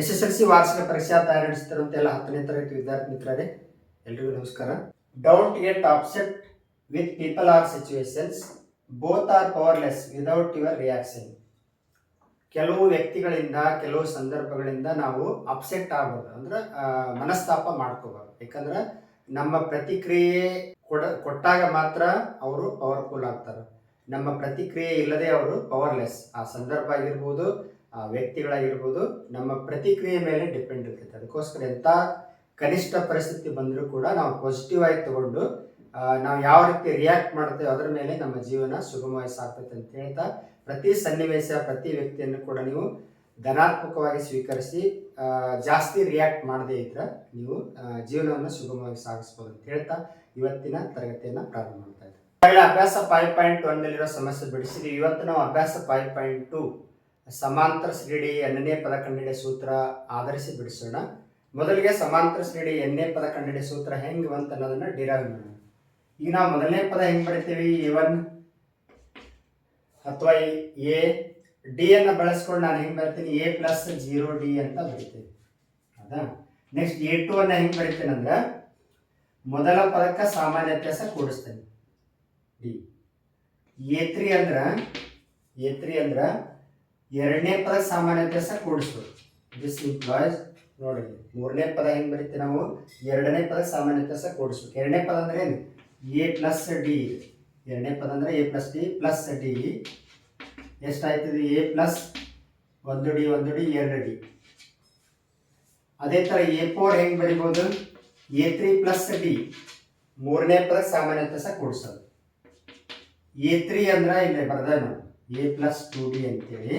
S S L C ವಾರ್ಷಿಕ ಪರೀಕ್ಷಾ ತಯಾರಿ ನಡೆಸ್ತಿರುವಂತ ಎಲ್ಲ ಹತ್ತನೇ ತರಗತಿ ವಿದ್ಯಾರ್ಥಿ ಮಿತ್ರರೇ, ಎಲ್ರಿಗೂ ನಮಸ್ಕಾರ. Don't get upset with people or situations both are powerless without your reaction ಕೆಲವು ವ್ಯಕ್ತಿಗಳಿಂದ, ಕೆಲವು ಸಂದರ್ಭಗಳಿಂದ ನಾವು ಅಪ್ಸೆಟ್ ಆಗ್ಬೋದು. ಅಂದ್ರೆ ಮನಸ್ತಾಪ ಮಾಡ್ಕೋಬಾರ್ದು. ಯಾಕಂದ್ರೆ, ನಮ್ಮ ಪ್ರತಿಕ್ರಿಯೆ ಕೊಡ, ಕೊಟ್ಟಾಗ ಮಾತ್ರ ಅವರು ಪವರ್ಫುಲ್ ಆಗ್ತಾರೆ. ನಮ್ಮ ಪ್ರತಿಕ್ರಿಯೆ ಇಲ್ಲದೆ ಅವರು ಪವರ್ಲೆಸ್ ಆ ಸಂದರ್ಭ ಆಗಿರ್ಬೋದು ವ್ಯಕ್ತಿಗಳಾಗಿರ್ಬೋದು, ನಮ್ಮ ಪ್ರತಿಕ್ರಿಯೆ ಮೇಲೆ ಡಿಪೆಂಡ್ ಇರ್ತೈತೆ. ಅದಕ್ಕೋಸ್ಕರ ಎಂಥ ಕನಿಷ್ಠ ಪರಿಸ್ಥಿತಿ ಬಂದರೂ ಕೂಡ ನಾವು ಪಾಸಿಟಿವ್ ಆಗಿ ತಗೊಂಡು ನಾವು ಯಾವ ರೀತಿ ರಿಯಾಕ್ಟ್ ಮಾಡ್ತೇವೆ ಅದರ ಮೇಲೆ ನಮ್ಮ ಜೀವನ ಸುಗಮವಾಗಿ ಸಾಗ್ತೈತೆ ಅಂತ ಹೇಳ್ತಾ, ಪ್ರತಿ ಸನ್ನಿವೇಶ, ಪ್ರತಿ ವ್ಯಕ್ತಿಯನ್ನು ಕೂಡ ನೀವು ಧನಾತ್ಮಕವಾಗಿ ಸ್ವೀಕರಿಸಿ ಜಾಸ್ತಿ ರಿಯಾಕ್ಟ್ ಮಾಡದೇ ಇದ್ರೆ ನೀವು ಜೀವನವನ್ನು ಸುಗಮವಾಗಿ ಸಾಗಿಸ್ಬೋದು ಅಂತ ಹೇಳ್ತಾ, ಇವತ್ತಿನ ತರಗತಿಯನ್ನು ಪ್ರಾರಂಭ ಮಾಡ್ತಾ ಇದ್ದೀವಿ ಅಭ್ಯಾಸ ಫೈವ್ ಪಾಯಿಂಟ್ ಒನ್ನಲ್ಲಿರೋ ಸಮಸ್ಯೆ ಬಿಡಿಸಿದ್ವಿ ಇವತ್ತು ನಾವು ಅಭ್ಯಾಸ ಫೈವ್ ಪಾಯಿಂಟ್ ಟು ಸಮಾಂತರ ಶ್ರೇಣಿ ಎಣ್ಣನೇ ಪದ ಕಂಡಿಡಿಯ ಸೂತ್ರ ಆಧರಿಸಿ ಬಿಡಿಸೋಣ. ಮೊದಲಿಗೆ ಸಮಾಂತರ ಶ್ರೇಣಿ ಎನ್ನೇ ಪದ ಕಂಡಿಡಿಯ ಸೂತ್ರ ಹೆಂಗೆ ಅಂತ ಅನ್ನೋದನ್ನ ಡಿರೈವ್ ಮಾಡೋಣ ಈಗ ನಾವು ಮೊದಲನೇ ಪದ ಹೆಂಗೆ ಪಡಿತೀವಿ ಎ ಒನ್ ಅಥವಾ ಎ ಡಿ ಅನ್ನ ಬಳಸ್ಕೊಂಡು ನಾನು ಹೆಂಗೆ ಬರ್ತೀನಿ? ಎ ಪ್ಲಸ್ ಜೀರೋ ಡಿ ಅಂತ ಬರಿತೀನಿ ಹೌದಾ? ನೆಕ್ಸ್ಟ್ ಎ ಟು ಅನ್ನ ಹೆಂಗೆ ಬರಿತೀನಿ ಅಂದ್ರೆ ಮೊದಲ ಪದಕ್ಕೆ ಸಾಮಾನ್ಯ ವ್ಯತ್ಯಾಸ ಕೂಡಿಸ್ತೇನೆ. ಡಿ ಎ ತ್ರೀ ಅಂದ್ರೆ ಎ ತ್ರೀ ಅಂದ್ರೆ ಎರಡನೇ ಪದ ಸಾಮಾನ್ಯ ವ್ಯತ್ಯಾಸ ಕೂಡಿಸ್ಬೋದು. ದಿಸ್ ಇಂಪ್ಲಾಯ್ಸ್ ನೋಡಿ ಮೂರನೇ ಪದ ಹೆಂಗೆ ಬರೀತೀವಿ ನಾವು? ಎರಡನೇ ಪದ ಸಾಮಾನ್ಯ ವ್ಯತ್ಯಾಸ ಕೂಡಿಸ್ಬೇಕು. ಎರಡನೇ ಪದ ಅಂದ್ರೆ ಏನು? ಎ ಪ್ಲಸ್ ಡಿ ಎರಡನೇ ಪದ ಅಂದ್ರೆ A plus D plus D ಎಷ್ಟಾಯ್ತದೆ A plus ಒಂದು ಡಿ ಒಂದು ಡಿ ಎರಡು ಡಿ ಅದೇ ಥರ ಎ ಫೋರ್ ಹೆಂಗೆ ಬರಿಬೋದು? ಎ ತ್ರೀ ಪ್ಲಸ್ ಡಿ ಮೂರನೇ ಪದ ಸಾಮಾನ್ಯ ವ್ಯತ್ಯಾಸ ಕೂಡಿಸೋದು. ಎ ತ್ರೀ ಅಂದ್ರೆ ಇಲ್ಲಿ ಬರ್ದ ನೋಡಿ ಎ ಪ್ಲಸ್ ಟು ಡಿ ಅಂತೇಳಿ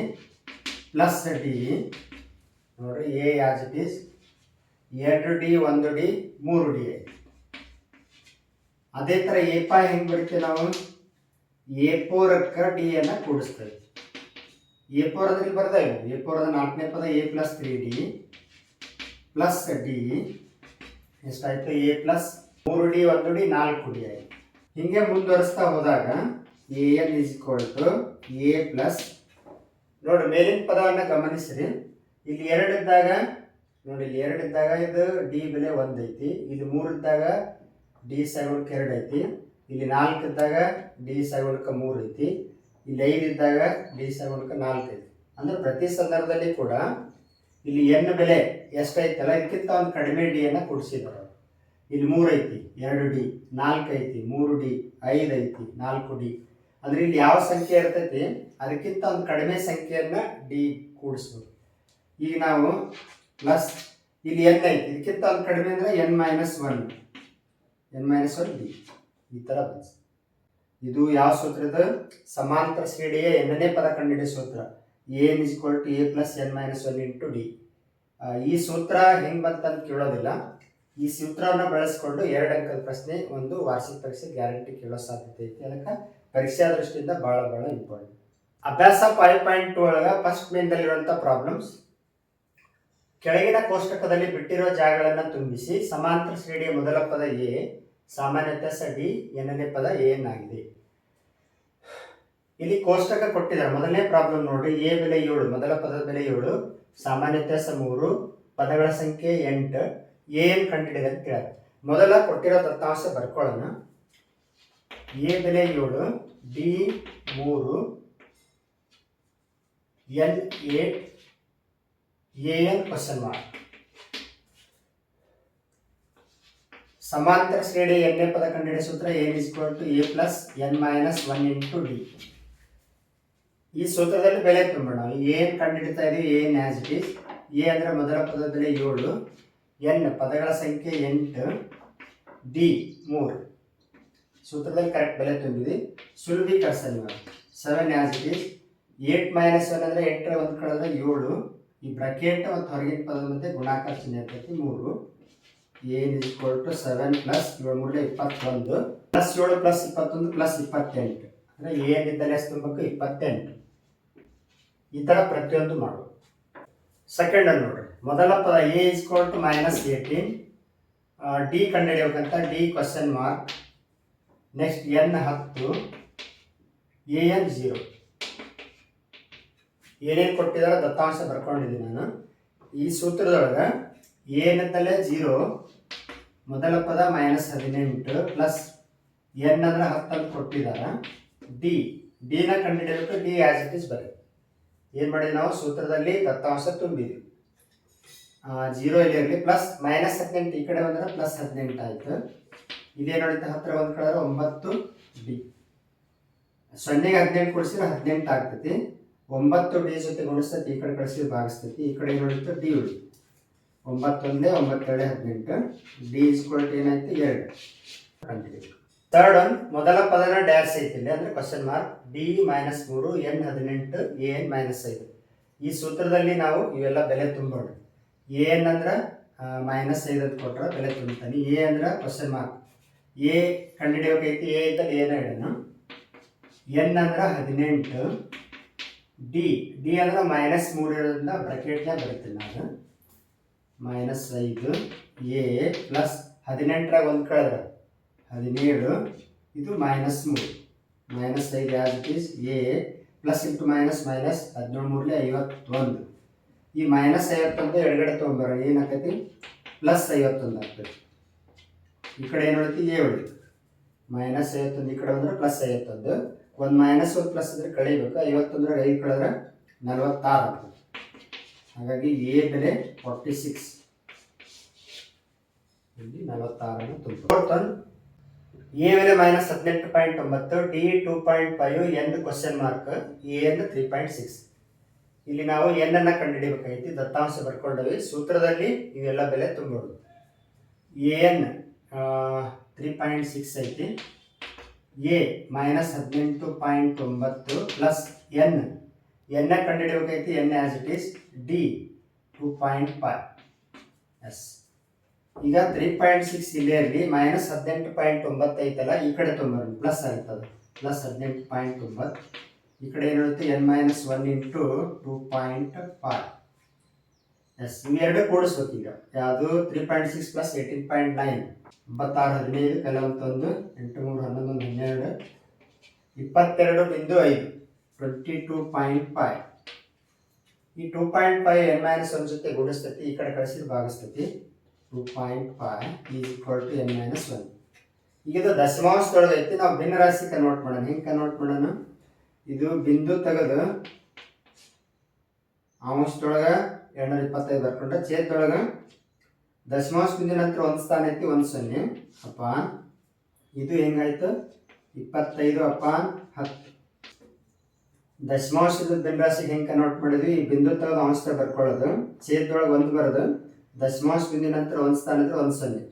ಪ್ಲಸ್ ಡಿ ನೋಡ್ರಿ ಎ ಆಸ್ ಇಟ್ ಈಸ್ ಎರಡು ಡಿ ಒಂದು ಡಿ ಮೂರು ಡಿ ಅದೇ ಥರ ಎ ಪಾ ಹೆಂಗೆ ಬರಿತೀವಿ ನಾವು? ಎ ಫೋರಕ್ಕೆ ಡಿ ಅನ್ನ ಕೂಡಿಸ್ತೇವೆ. ಎ ಫೋರ್ ಅಂದ್ರೆ ಬರ್ತಾ ಎ ಫೋರ್ ಅಂದ್ರೆ ನಾಲ್ಕನೇ ಪದ A plus three D plus D ಎಷ್ಟಾಯಿತು? ಎ ಪ್ಲಸ್ ಮೂರು ಡಿ ಒಂದು ಡಿ ನಾಲ್ಕು ಡಿ ಆಯ್ತು. ಹಿಂಗೆ ಮುಂದುವರಿಸ್ತಾ ಹೋದಾಗ A N is equal to A plus ನೋಡಿ, ಮೇಲಿನ ಪದವನ್ನು ಗಮನಿಸಿರಿ. ಇಲ್ಲಿ ಎರಡಿದ್ದಾಗ ನೋಡಿ, ಇಲ್ಲಿ ಎರಡಿದ್ದಾಗ ಇದು ಡಿ ಬೆಲೆ ಒಂದು ಐತಿ. ಇಲ್ಲಿ ಮೂರಿದ್ದಾಗ ಡಿ ಸೆವೆನ್ಗೆ ಎರಡು ಐತಿ. ಇಲ್ಲಿ ನಾಲ್ಕು ಇದ್ದಾಗ ಡಿ ಸೆವೆನ್ಗೆ ಮೂರು ಐತಿ. ಇಲ್ಲಿ ಐದು ಇದ್ದಾಗ ಡಿ ಸೆವೆನ್ಗೆ ನಾಲ್ಕು ಐತಿ. ಅಂದ್ರೆ ಪ್ರತಿ ಸಂದರ್ಭದಲ್ಲಿ ಕೂಡ ಇಲ್ಲಿ ಎನ್ ಬೆಲೆ ಎಷ್ಟೈತಲ್ಲ ಇದಕ್ಕಿಂತ ಒಂದು ಕಡಿಮೆ ಡಿಯನ್ನು ಕೊಡಿಸಿದ್ದಾರೆ ಇಲ್ಲಿ ಮೂರು ಐತಿ, ಎರಡು ಡಿ ನಾಲ್ಕು ಐತಿ, ಮೂರು ಡಿ ಐದು ಐತಿ, ನಾಲ್ಕು ಡಿ ಅಂದ್ರೆ ಇಲ್ಲಿ ಯಾವ ಸಂಖ್ಯೆ ಇರ್ತೈತಿ? ಅದಕ್ಕಿಂತ ಒಂದು ಕಡಿಮೆ ಸಂಖ್ಯೆಯನ್ನ ಡಿ ಕೂಡಿಸ್ಬೋದು. ಈಗ ನಾವು ಪ್ಲಸ್ ಇಲ್ಲಿ ಎನ್ ಐತಿ. ಇದಕ್ಕಿಂತ ಒಂದು ಕಡಿಮೆ ಅಂದ್ರೆ N minus one N minus one D ಈ ಥರ ಬಂತು. ಇದು ಯಾವ ಸೂತ್ರದ? ಸಮಾಂತರ ಶ್ರೇಣಿಯ ಎನ್ನನೇ ಪದ ಕಂಡುಹಿಡಿಯ ಸೂತ್ರ. N is to A plus N minus one into D ಈ ಸೂತ್ರ ಹೆಂಗೆ ಬಂತಂತ ಕೇಳೋದಿಲ್ಲ. ಈ ಸೂತ್ರವನ್ನು ಬಳಸಿಕೊಂಡು ಎರಡು ಅಂಕದ ಪ್ರಶ್ನೆ ಒಂದು ವಾರ್ಷಿಕ ಪರೀಕ್ಷೆ ಗ್ಯಾರಂಟಿ ಕೇಳೋ ಸಾಧ್ಯತೆ ಐತಿ. ಅದಕ್ಕೆ ಪರೀಕ್ಷಾ ದೃಷ್ಟಿಯಿಂದ ಭಾಳ ಭಾಳ ಇಂಪಾರ್ಟೆಂಟ್ ಅಭ್ಯಾಸ ಫೈವ್ ಪಾಯಿಂಟ್ ಟು ಒಳಗೆ ಫಸ್ಟ್ ಮೇನ್ದಲ್ಲಿರುವಂಥ ಪ್ರಾಬ್ಲಮ್ಸ್ ಕೆಳಗಿನ ಕೋಷ್ಟಕದಲ್ಲಿ ಬಿಟ್ಟಿರೋ ಜಾಗಗಳನ್ನು ತುಂಬಿಸಿ ಸಮಾಂತರ ಶ್ರೇಣಿಯ ಮೊದಲ ಪದ ಎ ಸಾಮಾನ್ಯ ವ್ಯತ್ಯಾಸ ಡಿ, ಎರಡನೇ ಪದ ಎ ಆಗಿದೆ ಇಲ್ಲಿ ಕೋಷ್ಟಕ ಕೊಟ್ಟಿದ್ದಾರೆ. ಮೊದಲನೇ ಪ್ರಾಬ್ಲಮ್ ನೋಡ್ರಿ ಎ ಬೆಲೆ ಏಳು, ಮೊದಲ ಪದದ ಬೆಲೆ ಏಳು ಸಾಮಾನ್ಯ ವ್ಯತ್ಯಾಸ ಮೂರು, ಪದಗಳ ಸಂಖ್ಯೆ ಎಂಟು, ಎ ಎನ್ ಅಂತ ಕೇಳ್ತಾರೆ ಮೊದಲ ಕೊಟ್ಟಿರೋ ದತ್ತಾಂಶ ಬರ್ಕೊಳ್ಳೋಣ. ಎ ಬೆಲೆ ಏಳು ಡಿ ಮೂರು, l eight a n question mark. ಸಮಾಂತರ ಶ್ರೇಣಿ ಎನ್ನೇ ಪದ ಕಂಡುಹಿಡಿಯ ಸೂತ್ರ n is to a plus n minus one into d. ಈ ಸೂತ್ರದಲ್ಲಿ ಬೆಲೆ ತುಂಬೋಣ. ಏನ್ ಕಂಡುಹಿಡಿತಾ ಇದೆ ಏನ್ ಆಸ್ ಇಟ್ ಈಸ್ ಎ ಅಂದರೆ ಮೊದಲ ಪದದ ಬೆಲೆ ಏಳು. ಎನ್ ಪದಗಳ ಸಂಖ್ಯೆ ಎಂಟು. ಡಿ ಮೂರು. ಸೂತ್ರದಲ್ಲಿ ಕರೆಕ್ಟ್ ಬೆಲೆ ತುಂಬಿದೆ. ಸುಲಭೀಕರಿಸೋಣ ಇವಾಗ. Seven as it is eight minus one ಅಂದರೆ ಎಂಟರ ಒಂದು ಕಳೆದ್ರೆ ಏಳು. ಈ ಬ್ರಕೆಟ್ ಮತ್ತು ಹೊರಗೆ ಪದದ ಮತ್ತೆ ಗುಣಾಕಾರ ಚಿಹ್ನೆ ಇರ್ತೈತಿ ಮೂರು. N equal to seven plus ಏಳು ಮೂರಲೆ ಇಪ್ಪತ್ತೊಂದು. ಪ್ಲಸ್ ಏಳು ಪ್ಲಸ್ ಇಪ್ಪತ್ತೊಂದು ಪ್ಲಸ್ ಇಪ್ಪತ್ತೆಂಟು. ಅಂದರೆ ಏನ್ ಎಷ್ಟು ತುಂಬಬೇಕು? ಇಪ್ಪತ್ತೆಂಟು. ಈ ಥರ ಪ್ರತಿಯೊಂದು ಮಾಡು. ಸೆಕೆಂಡ್ ಅಲ್ಲಿ ನೋಡ್ರಿ ಮೊದಲ ಪದ a is to minus eighteen d ಕಂಡುಹಿಡಿಯಬೇಕಂತ d question mark next n ಹತ್ತು ಎ ಎನ್ ಝೀರೋ ಏನೇನು ಕೊಟ್ಟಿದ್ದಾರೆ ದತ್ತಾಂಶ ಬರ್ಕೊಂಡಿದ್ದೀನಿ ನಾನು. ಈ ಸೂತ್ರದೊಳಗೆ ಏನಂತಲೇ ಜೀರೋ ಮೊದಲ ಪದ ಮೈನಸ್ ಹದಿನೆಂಟು ಪ್ಲಸ್ ಎನ್ ಅಂದ್ರೆ ಹತ್ತು ಅಂತ ಕೊಟ್ಟಿದ್ದಾರೆ. ಡಿ ಡಿನ ಕಂಡುಹಿಡಿಯಬೇಕು ಡಿ ಆ್ಯಸ್ ಇಟ್ ಇಸ್ ಬರೀ ಏನು ಮಾಡಿದ್ವಿ ನಾವು? ಸೂತ್ರದಲ್ಲಿ ದತ್ತಾಂಶ ತುಂಬಿದ್ವಿ. ಜೀರೋ ಇಲ್ಲಿ ಇರಲಿ ಪ್ಲಸ್ ಮೈನಸ್ ಹದಿನೆಂಟು, ಈ ಕಡೆ ಬಂದರೆ ಪ್ಲಸ್ ಹದಿನೆಂಟು ಆಯಿತು. ಇದೇನು ನೋಡಿದ್ರೆ ಹತ್ತಿರ ಒಂದು ಕಡೆ ಒಂಬತ್ತು ಡಿ. ಸೊನ್ನೆಗೆ ಹದಿನೆಂಟು ಕೊಡಿಸಿದ್ರೆ ಹದಿನೆಂಟು ಆಗ್ತೈತಿ. ಒಂಬತ್ತು ಡಿ ಜೊತೆ ಗುಣಿಸ್ತೈತಿ, ಈ ಕಡೆ ಕಳಿಸಿದ್ರೆ ಭಾಗಿಸ್ತೈತಿ. ಈ ಕಡೆ ಉಳಿತು ಡಿ ಉಳಿ ಒಂಬತ್ತೊಂದೇ ಒಂಬತ್ತೆರಡು ಹದಿನೆಂಟು. ಡಿ ಇಸ್ಕೊಲ್ಟ್ ಏನಾಯ್ತು? ಎರಡು. ಕಂಟಿನ್ಯೂ ಥರ್ಡ್ ಒನ್ ಮೊದಲ ಪದನ ಡ್ಯಾಶ್ ಐತಿ ಇಲ್ಲಿ ಅಂದ್ರೆ ಕ್ವಶನ್ ಮಾರ್ಕ್ ಡಿ ಮೈನಸ್ ಮೂರು ಎನ್ ಹದಿನೆಂಟು ಎ ಎನ್ ಮೈನಸ್ ಐದು. ಈ ಸೂತ್ರದಲ್ಲಿ ನಾವು ಇವೆಲ್ಲ ಬೆಲೆ ತುಂಬೋಣ ಎ ಎನ್ ಅಂದ್ರೆ ಮೈನಸ್ ಐದು ಅಂತ ಕೊಟ್ಟರೆ ಬೆಲೆ ತುಂಬ್ತಾನೆ ಎ ಅಂದ್ರೆ ಕ್ವಶನ್ ಮಾರ್ಕ್ ಎ ಕಂಡುಹಿಡಿಯೋಕೈತಿ ಎ ಇದ್ದಲ್ಲಿ ಏನ ಹೇಳೋಣ? ಎನ್ ಅಂದ್ರೆ ಹದಿನೆಂಟು, ಡಿ ಡಿ ಅಂದ್ರೆ ಮೈನಸ್ ಮೂರು ಇರೋದ್ರಿಂದ ಬ್ರಕೆಟ್ನಾಗ ಬರುತ್ತೆ ನಾನು ಮೈನಸ್ ಐದು, ಎ ಪ್ಲಸ್ ಹದಿನೆಂಟರಾಗ ಒಂದು ಕಳೆದ. ಹದಿನೇಳು, ಇದು ಮೈನಸ್ ಮೂರು. ಮೈನಸ್ ಐದು ಯಾವ್ದು is a plus into minus minus ಹದಿನೇಳು ಮೂರಲಿ ಐವತ್ತೊಂದು. ಈ ಮೈನಸ್ ಐವತ್ತೊಂದು ಎಡಗಡೆ ತೊಗೊಂಬರ ಏನಾಗ್ತೈತಿ ಪ್ಲಸ್ ಐವತ್ತೊಂದು ಆಗ್ತೈತಿ ಈ ಕಡೆ ಏನು ಉಳಿತು ಎ ಉಳಿತು. ಮೈನಸ್ ಐವತ್ತೊಂದು, ಈ ಕಡೆ ಅಂದ್ರೆ ಪ್ಲಸ್ ಐವತ್ತೊಂದು. ಒಂದು ಮೈನಸ್ ಒಂದು ಪ್ಲಸ್ ಅಂದ್ರೆ ಕಳಿಬೇಕು. ಐವತ್ತೊಂದ್ರಾಗ ಐದು ಕಳೆದ್ರೆ ನಲವತ್ತಾರು. ಆಗ್ತದೆ ಹಾಗಾಗಿ ಎ ಬೆಲೆ ಫಾರ್ಟಿ ಸಿಕ್ಸ್ ಇಲ್ಲಿ ನಲವತ್ತಾರನ್ನು ತುಂಬ ಎ ಬೆಲೆ ಮೈನಸ್ ಹದಿನೆಂಟು ಪಾಯಿಂಟ್ ಒಂಬತ್ತು, d two point five n question mark a n three point six ಇಲ್ಲಿ ನಾವು ಎನ್ ಅನ್ನ ಕಂಡುಹಿಡಿಬೇಕಾಗೈತಿ ದತ್ತಾಂಶ ಬರ್ಕೊಂಡವಿ. ಸೂತ್ರದಲ್ಲಿ ಇವೆಲ್ಲ ಬೆಲೆ ತುಂಬ a n three point six ಐತಿ. ಎ ಮೈನಸ್ ಹದಿನೆಂಟು ಪಾಯಿಂಟ್ ಒಂಬತ್ತು ಪ್ಲಸ್ ಎನ್ ಎನ್ನ ಕಂಡುಹಿಡಿಯಬೇಕೈತಿ n as it is d two point five as ಈಗ ತ್ರೀ ಪಾಯಿಂಟ್ ಸಿಕ್ಸ್ ಇಲ್ಲೇ ಇರಲಿ ಮೈನಸ್ ಹದಿನೆಂಟು ಪಾಯಿಂಟ್ ಒಂಬತ್ತು ಐತಲ್ಲ, ಈ ಕಡೆ ತೊಂಬರೋಣ ಪ್ಲಸ್ ಆಗ್ತದೆ ಪ್ಲಸ್ ಹದಿನೆಂಟು ಪಾಯಿಂಟ್ ಒಂಬತ್ತು. ಈ ಕಡೆ ಏನಿರುತ್ತೆ n minus one into two point five as ಎರಡು ಕೂಡಿಸ್ಬೇಕು ಈಗ. ಯಾವುದು? Three point six plus eighteen point nine ಒಂಬತ್ತಾರು ಹದಿನೈದು ಕೆಲವೊಂದೊಂದು ಎಂಟು ಮೂರು ಹನ್ನೊಂದು, ಹನ್ನೆರಡು, ಇಪ್ಪತ್ತೆರಡು ಬಿಂದು ಐದು. ಟ್ವೆಂಟಿ ಟೂ ಪಾಯಿಂಟ್ ಫೈವ್ ಈ two point five n minus one ಜೊತೆ ಗುಣಿಸ್ತೈತಿ, ಈ ಕಡೆ ಕಳಿಸಿದ್ರೆ ಭಾಗಿಸ್ತೈತಿ. Two point five is equal to n minus one ಈಗ ಇದು ದಶಮಾಂಶದೊಳಗೆ ಐತಿ. ನಾವು ಭಿನ್ನ ರಾಶಿ ಕನ್ವರ್ಟ್ ಮಾಡೋಣ. ಹೆಂಗೆ ಕನ್ವರ್ಟ್ ಮಾಡೋಣ? ಇದು ಬಿಂದು ತೆಗೆದು ಅಂಶದೊಳಗೆ ಎರಡ್ನೂರ ಇಪ್ಪತ್ತೈದು ಬರ್ಕೊಂಡ್ರೆ ಛೇದದೊಳಗೆ ದಶಮಾಂಶ ಬಿಂದು ನಂತರ ಒಂದು ಸ್ಥಾನ ಐತಿ, ಒಂದು ಸೊನ್ನೆ. ಅಪ್ಪ, ಇದು ಹೆಂಗಾಯ್ತು? ಇಪ್ಪತ್ತೈದು, ಅಪ್ಪ, ಹತ್ತು. ದಶಮಾಂಶದ ಬಿಂಬಾಸಿಗೆ ಹೆಂಗೆ ಕನ್ವರ್ಟ್ ಮಾಡಿದ್ವಿ? ಈ ಬಿಂದು ತೆಗೆದು ಅಂಶ ಬರ್ಕೊಳ್ಳೋದು. ಛೇದದೊಳಗೆ ಒಂದು ಬರೋದು. ದಶಮಾಂಶ ಬಿಂದು ನಂತರ ಒಂದು ಸ್ಥಾನ ಇದ್ರೆ ಒಂದು ಸೊನ್ನೆ.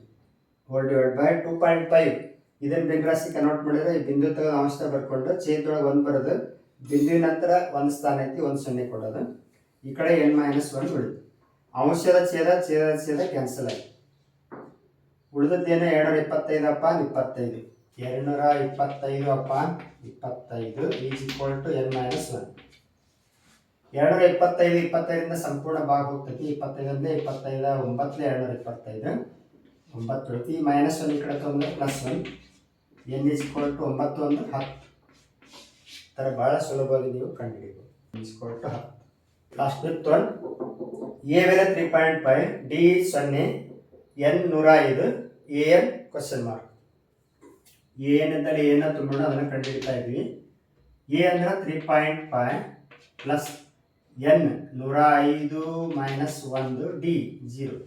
Whole divide by two point five ಇದನ್ನು ಭಿನ್ನರಾಶಿ ಕನ್ವರ್ಟ್ ಮಾಡಿದ್ರೆ ಈ ಬಿಂದು ತೆಗೆದು ಅಂಶ ಬರ್ಕೊಂಡು ಛೇದದೊಳಗೆ ಒಂದು ಬರೋದು. ಬಿಂದುವಿನ ನಂತರ ಒಂದು ಸ್ಥಾನ ಐತಿ, ಒಂದು ಸೊನ್ನೆ ಕೊಡೋದು. ಈ ಕಡೆ ಎನ್ ಮೈನಸ್ ಒನ್ ಉಳಿದು. ಅಂಶದ ಛೇದ ಛೇದ ಛೇದ ಕ್ಯಾನ್ಸಲ್ ಆಯ್ತು. ಉಳಿದದ್ದೇನೋ? ಎರಡುನೂರ ಇಪ್ಪತ್ತೈದು ಅಪ್ಪ, ಇಪ್ಪತ್ತೈದು. ಎರಡುನೂರ ಇಪ್ಪತ್ತೈದು ಅಪ್ಪ, ಇಪ್ಪತ್ತೈದು is equal to n minus one ಎರಡುನೂರ ಇಪ್ಪತ್ತೈದು, ಇಪ್ಪತ್ತೈದರಿಂದ ಸಂಪೂರ್ಣ ಭಾಗ ಹೋಗ್ತೈತಿ. ಇಪ್ಪತ್ತೈದರಿಂದ ಇಪ್ಪತ್ತೈದ ಒಂಬತ್ತು ಎರಡುನೂರ ಇಪ್ಪತ್ತೈದು. ಒಂಬತ್ತು ಉಳಿತು. ಈ ಮೈನಸ್ ಒನ್ ಈ ಕಡೆ ತೊಂದರೆ plus one n is equal to ಒಂಬತ್ತು ಒಂದು ಹತ್ತು ಥರ ಭಾಳ ಸುಲಭವಾಗಿ ನೀವು ಕಂಡುಹಿಡಿಬೋದು. ಈಕ್ವಲ್ ಟು ಹತ್ತು. ಲಾಸ್ಟ್ ಫಿಫ್ತ್ ಒನ್ ಎ ಬೆಲೆ ತ್ರೀ ಪಾಯಿಂಟ್ ಫೈವ್ ಡಿ ಸೊನ್ನೆ ಎನ್ ನೂರ ಐದು a n question mark a ಏನಂತಲ್ಲಿ ಏನ ತುಂಬೋಣ ಅದನ್ನು ಕಂಡುಹಿಡಿತಾ ಇದ್ವಿ. ಎ ಅಂದ್ರೆ three point five plus n ನೂರ ಐದು ಮೈನಸ್ ಒಂದು d zero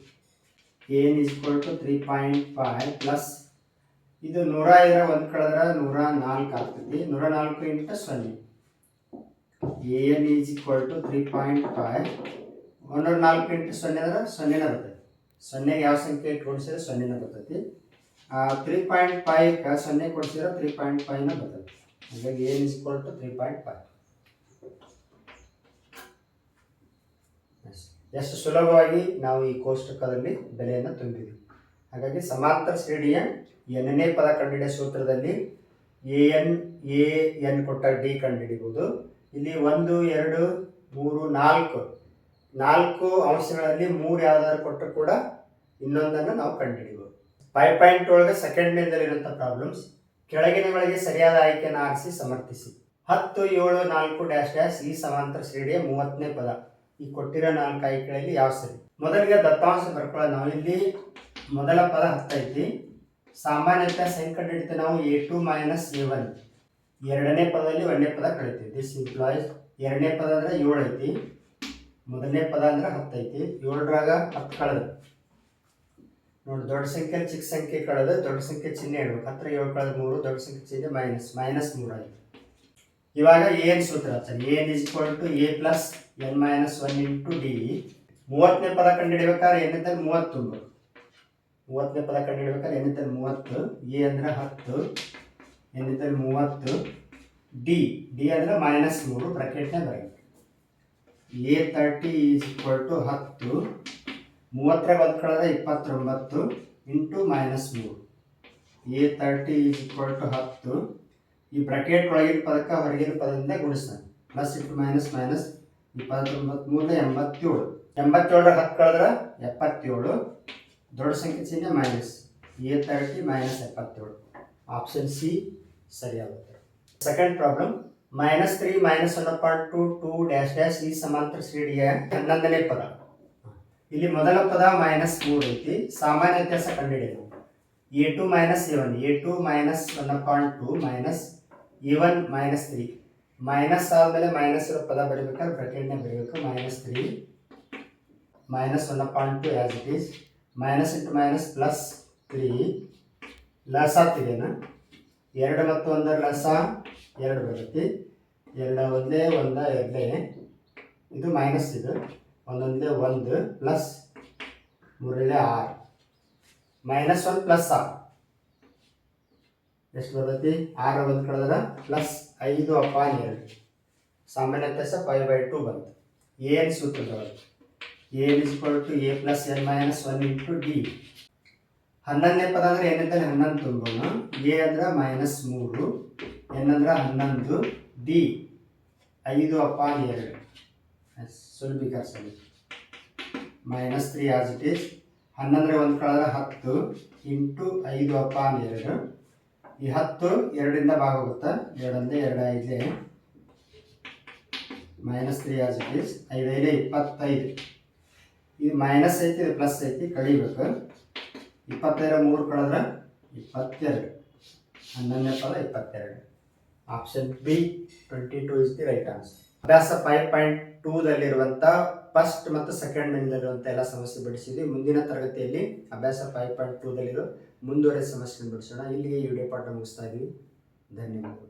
n equal to three point five plus ಇದು ನೂರ ಐದರ ಒಂದು ಕಳೆದ್ರೆ ನೂರ ನಾಲ್ಕು ಆಗ್ತದೆ. ನೂರ ನಾಲ್ಕು ಇಂಟು ಸೊನ್ನೆ. A n is equal to three point five ಒಂದೂರ ನಾಲ್ಕು ಇಂಟು ಸೊನ್ನೆ ಅಂದ್ರೆ ಸೊನ್ನೆನ ಬರ್ತೈತಿ ಸೊನ್ನೆಗೆ ಯಾವ ಸಂಖ್ಯೆ ಕೊಡಿಸಿದ್ರೆ ಸೊನ್ನೆನ ಬರ್ತೈತಿ ತ್ರೀ ಪಾಯಿಂಟ್ ಫೈವ್ಗೆ ಸೊನ್ನೆ ಕೊಡಿಸಿದ್ರೆ ತ್ರೀ ಪಾಯಿಂಟ್ ಫೈವ್ನ ಬರ್ತೈತಿ ಹಾಗಾಗಿ n is equal to three point five ಎಷ್ಟು ಸುಲಭವಾಗಿ ನಾವು ಈ ಕೋಷ್ಟಕದಲ್ಲಿ ಬೆಲೆಯನ್ನು ತುಂಬಿದ್ವಿ ಹಾಗಾಗಿ ಸಮಾಂತರ ಶ್ರೇಣಿಯ ಎನ್ನೇ ಪದ ಕಂಡುಹಿಡಿಯ ಸೂತ್ರದಲ್ಲಿ ಎ ಎನ್ ಎ ಎನ್ ಕೊಟ್ಟ ಡಿ ಕಂಡುಹಿಡಿಬೋದು. ಇಲ್ಲಿ ಒಂದು, ಎರಡು, ಮೂರು, ನಾಲ್ಕು. ನಾಲ್ಕು ಅಂಶಗಳಲ್ಲಿ ಮೂರು ಯಾವ್ದಾದ್ರು ಕೊಟ್ಟರು ಕೂಡ ಇನ್ನೊಂದನ್ನು ನಾವು ಕಂಡುಹಿಡಿಬೋದು. ಫೈವ್ ಪಾಯಿಂಟ್ ಒಳಗೆ ಸೆಕೆಂಡ್ ಮೇಲ್ದಲ್ಲಿರುವಂಥ ಪ್ರಾಬ್ಲಮ್ಸ್ ಕೆಳಗಿನಗಳಿಗೆ ಸರಿಯಾದ ಆಯ್ಕೆಯನ್ನು ಆರಿಸಿ ಸಮರ್ಥಿಸಿ. ಹತ್ತು, ಏಳು, ನಾಲ್ಕು ಡ್ಯಾಶ್ ಡ್ಯಾಶ್ ಈ ಸಮಾಂತರ ಶ್ರೇಣಿಯ ಮೂವತ್ತನೇ ಪದ. ಈ ಕೊಟ್ಟಿರೋ ನಾಲ್ಕು ಆಯ್ಕೆಗಳಲ್ಲಿ ಯಾವ ಸರಿ? ಮೊದಲಿಗೆ ದತ್ತಾಂಶ ಬರ್ಕೊಳ್ಳೋದು ನಾವು ಇಲ್ಲಿ ಮೊದಲ ಪದ ಹತ್ತೈತಿ ಸಾಮಾನ್ಯತೆ ಸಂಕಟ ಹಿಡಿತ ನಾವು a two minus a one ಎರಡನೇ ಪದದಲ್ಲಿ ಒಂದನೇ ಪದ ಕಳಿತೀವಿ. ದಿಸ್ ಇಂಪ್ಲಾಯ್ಸ್ ಎರಡನೇ ಪದ ಅಂದ್ರೆ ಏಳು ಐತಿ, ಮೊದಲನೇ ಪದ ಅಂದ್ರೆ ಐತಿ, ಏಳರಾಗ ಹತ್ತು ಕಳೆದು. ನೋಡಿ, ದೊಡ್ಡ ಸಂಖ್ಯೆ ಚಿಕ್ಕ ಸಂಖ್ಯೆ ಕಳೆದು ದೊಡ್ಡ ಸಂಖ್ಯೆ ಚಿಹ್ನೆ ಹೇಳ್ಬೇಕು ಹತ್ರ ಏಳು ಕಳೆದ ಮೂರು, ದೊಡ್ಡ ಸಂಖ್ಯೆ ಚಿಹ್ನೆ ಮೈನಸ್ ಮೈನಸ್ ಮೂರು ಆಯ್ತು. ಇವಾಗ ಏನ್ ಸೂತ್ರ? Sir n is equal to a plus n minus one into d ಮೂವತ್ತನೇ ಪದ ಕಂಡುಹಿಡಬೇಕಾದ್ರೆ ಏನಿದ್ದಲ್ಲಿ ಮೂವತ್ತು ಮೂವತ್ತನೇ ಪದ ಕಂಡುಹಿಡಬೇಕಾದ್ರೆ ಏನಿದ್ದಲ್ಲಿ ಮೂವತ್ತು ಎ ಅಂದ್ರೆ ಹತ್ತು ಏನಿದ್ದಲ್ಲಿ ಮೂವತ್ತು ಡಿ ಡಿ ಅಂದ್ರೆ ಮೈನಸ್ ಮೂರು ಬ್ರಾಕೆಟ್ನೇ ಬರುತ್ತೆ. A thirty is equal to ಹತ್ತು. ಮೂವತ್ತರಾಗ ಒಂದು ಇಪ್ಪತ್ತೊಂಬತ್ತು ಇಂಟು ಮೈನಸ್ ಮೂರು. A thirty is equal to ಹತ್ತು. ಈ ಬ್ರಾಕೆಟ್ ಒಳಗಿನ ಪದಕ್ಕೆ ಹೊರಗಿನ ಪದದಿಂದ ಗುಣಿಸ್ತಾನೆ ಪ್ಲಸ್ ಇಟ್ಟು ಮೈನಸ್ ಮೈನಸ್ ಇಪ್ಪತ್ತೊಂಬತ್ತು ಮೂರನೇ ಎಂಬತ್ತೇಳು. ಎಂಬತ್ತೇಳರ ಹತ್ತು ಕಳೆದ್ರೆ ಎಪ್ಪತ್ತೇಳು. ದೊಡ್ಡ ಸಂಖ್ಯೆ ಚಿಹ್ನೆ ಮೈನಸ್ ಎ ತರ್ಟಿ ಮೈನಸ್ ಎಪ್ಪತ್ತೇಳು. Option C ಸರಿಯಾಗುತ್ತೆ. Second problem minus three minus one point two two dash dash ಈ ಸಮಾಂತರ ಶ್ರೇಣಿಯ ಹನ್ನೊಂದನೇ ಪದ. ಇಲ್ಲಿ ಮೊದಲ ಪದ ಮೈನಸ್ ಮೂರು ಐತಿ, ಸಾಮಾನ್ಯ ವ್ಯತ್ಯಾಸ ಕಂಡುಹಿಡಿಯೋದು a two minus a one a two minus one point two minus a one minus three minus ಆದಮೇಲೆ ಮೈನಸ್ ಇರೋ ಪದ ಬರೀಬೇಕಾದ್ರೆ ಬ್ರಾಕೆಟ್ನೇ ಬರೀಬೇಕು. Minus three minus one point two as it is minus into minus plus three ಲಸ ತೆಗೆನ ಎರಡು ಮತ್ತು ಒಂದರ ಲಸ, ಎರಡು ಬರುತ್ತೆ. ಎರಡು ಒಂದೇ ಒಂದ ಎರಡೇ ಇದು ಮೈನಸ್ ಇದು. ಒಂದೊಂದೇ ಒಂದು ಪ್ಲಸ್ ಮೂರನೇ ಆರು. ಮೈನಸ್ ಒಂದು ಪ್ಲಸ್ ಆರು. ಎಷ್ಟು ಬರ್ತೈತಿ? ಆರು ಒಂದು ಕಳೆದ್ರೆ ಪ್ಲಸ್ ಐದು ಅಪಾನ್ ಎರಡು ಸಾಮಾನ್ಯ ವ್ಯತ್ಯಾಸ ಫೈವ್ ಬೈ ಟು ಬಂತು ಏನು ಸೂತ್ರ N is equal to A plus N minus one into D ಹನ್ನೊಂದನೇ ಪದ ಅಂದರೆ ಏನಿದ್ದಲ್ಲಿ? ಹನ್ನೊಂದು ತುಂಬೋಣ ಎ ಅಂದ್ರೆ ಮೈನಸ್ ಮೂರು, ಎನ್ ಅಂದ್ರೆ ಹನ್ನೊಂದು, ಡಿ ಐದು ಅಪಾನ್ ಎರಡು. ಸುಲಭೀಕರಿಸಲಿ minus three as it is ಹನ್ನೊಂದರ ಒಂದು ಕಳೆದ್ರೆ ಹತ್ತು ಇಂಟು ಐದು ಅಪಾನ್ ಎರಡು. ಈ ಹತ್ತು ಎರಡರಿಂದ ಭಾಗ ಹೋಗುತ್ತೆ ಎರಡಂದೇ ಎರಡು ಐದೇ. Minus three as it is ಐದೈದೇ ಇಪ್ಪತ್ತೈದು. ಇದು ಮೈನಸ್ ಐತಿ, ಇದು ಪ್ಲಸ್ ಐತಿ ಕಡಿಬೇಕು ಇಪ್ಪತ್ತೈದರ ಮೂರು ಕಳೆದ್ರೆ ಇಪ್ಪತ್ತೆರಡು. ಹನ್ನೊಂದನೇ ಪದ ಇಪ್ಪತ್ತೆರಡು. Option B twenty two is the right answer ಅಭ್ಯಾಸ ಫೈವ್ ಪಾಯಿಂಟ್ ಟೂದಲ್ಲಿರುವಂಥ ಫಸ್ಟ್ ಮತ್ತು ಸೆಕೆಂಡ್ ಮೇಲಿರುವಂಥ ಎಲ್ಲ ಸಮಸ್ಯೆ ಬಿಡಿಸಿದ್ವಿ. ಮುಂದಿನ ತರಗತಿಯಲ್ಲಿ ಅಭ್ಯಾಸ ಫೈವ್ ಪಾಯಿಂಟ್ ಟೂದಲ್ಲಿರೋ ಮುಂದುವರೆದ ಸಮಸ್ಯೆ ಬಿಡಿಸೋಣ. ಇಲ್ಲಿಗೆ ವಿಡಿಯೋ ಪಾಠ ಮುಗಿಸ್ತಾ ಇದ್ದೀವಿ ಧನ್ಯವಾದಗಳು.